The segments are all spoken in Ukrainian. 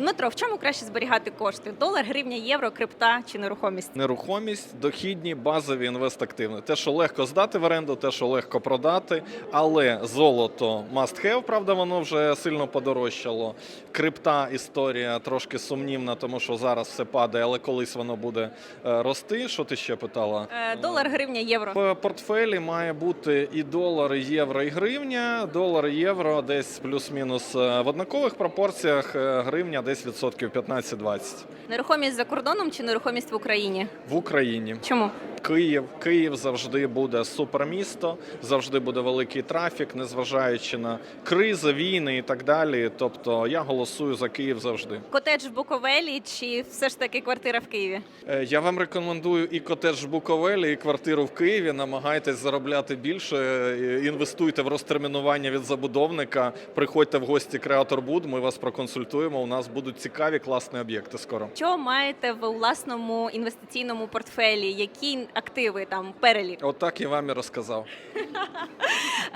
Дмитро, в чому краще зберігати кошти? Долар, гривня, євро, крипта чи нерухомість? Нерухомість, дохідні, базові інвестактивні. Те, що легко здати в оренду, те, що легко продати. Але золото must have, правда, воно вже сильно подорожчало. Крипта історія трошки сумнівна, тому що зараз все падає, але колись воно буде е, рости. Що ти ще питала? Е, Долар, гривня, євро. В портфелі має бути і долар, і євро, і гривня. Долар, і євро десь плюс-мінус е, в однакових пропорціях. е, Гривня десь відсотків 15-20. Нерухомість за кордоном чи нерухомість в Україні? В Україні. Чому? Київ, Київ завжди буде супермісто, завжди буде великий трафік, незважаючи на кризи, війни і так далі. Тобто я голосую за Київ завжди. Котедж в Буковелі чи все ж таки квартира в Києві? Е, Я вам рекомендую і котедж в Буковелі, і квартиру в Києві. Намагайтесь заробляти більше, е, інвестуйте в розтермінування від забудовника. Приходьте в гості Креатор Буд. Ми вас проконсультуємо. У нас будуть цікаві класні об'єкти скоро. Що маєте в власному інвестиційному портфелі? Які активи там перелік? Отак я вам і розказав.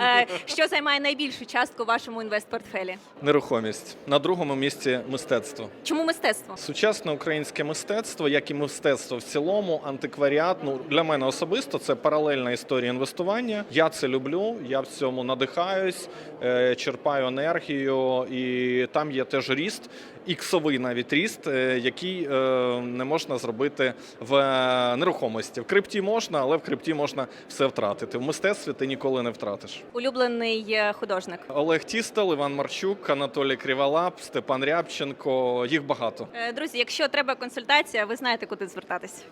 Е, Що займає найбільшу частку в вашому інвестпортфелі? Нерухомість на другому місці мистецтво. Чому мистецтво? Сучасне українське мистецтво, як і мистецтво в цілому, антикваріат. Ну для мене особисто це паралельна історія інвестування. Я це люблю, я в цьому надихаюсь, е, черпаю енергію, і там є теж ріст, іксовий навіть ріст, е, який не можна зробити в нерухомості. В крипті можна, але в крипті можна все втратити. В мистецтві ти ніколи не втратиш. Улюблений е, художник. Олег Тістел, Іван Марчук, Анатолій Криволап, Степан Рябченко. Їх багато. Е, Друзі, якщо треба консультація, ви знаєте, куди звертатись.